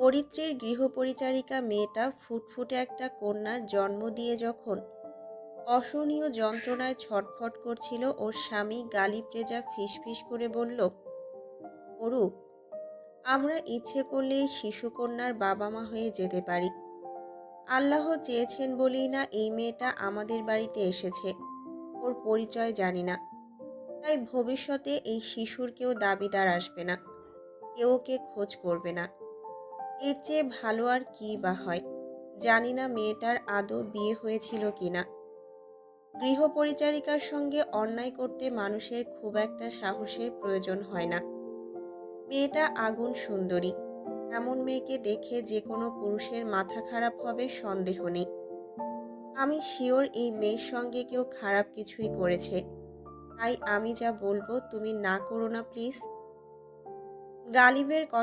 পরিত্রের গৃহপরিচারিকা মেয়েটা ফুটফুটে একটা কন্যার জন্ম দিয়ে যখন অসহনীয় যন্ত্রণায় ছটফট করছিল, ওর স্বামী গালি প্রেজা ফিসফিস করে বলল, অরূপ, আমরা ইচ্ছে করলে শিশুকন্যার বাবা মা হয়ে যেতে পারি। আল্লাহ চেয়েছেন বলেই না এই মেয়েটা আমাদের বাড়িতে এসেছে। ওর পরিচয় জানি না। তাই ভবিষ্যতে এই শিশুর কেউ দাবিদার আসবে না। কেউ ওকে খোঁজ করবে না। এর চেয়ে ভালো আর কী বা হয়? জানি না মেয়েটার আদৌ বিয়ে হয়েছিল কিনা গৃহপরিচারিকার সঙ্গে অন্যায় করতে মানুষের খুব একটা সাহসের প্রয়োজন হয় না। মেয়েটা আগুন সুন্দরী। এমন মেয়েকে দেখে যে কোনো পুরুষের মাথা খারাপ হবে সন্দেহ নেই। আমি শিওর এই মেয়ের সঙ্গে কেউ খারাপ কিছুই করেছে। তাই আমি যা বলব তুমি না করো না, প্লিজ। গালিবের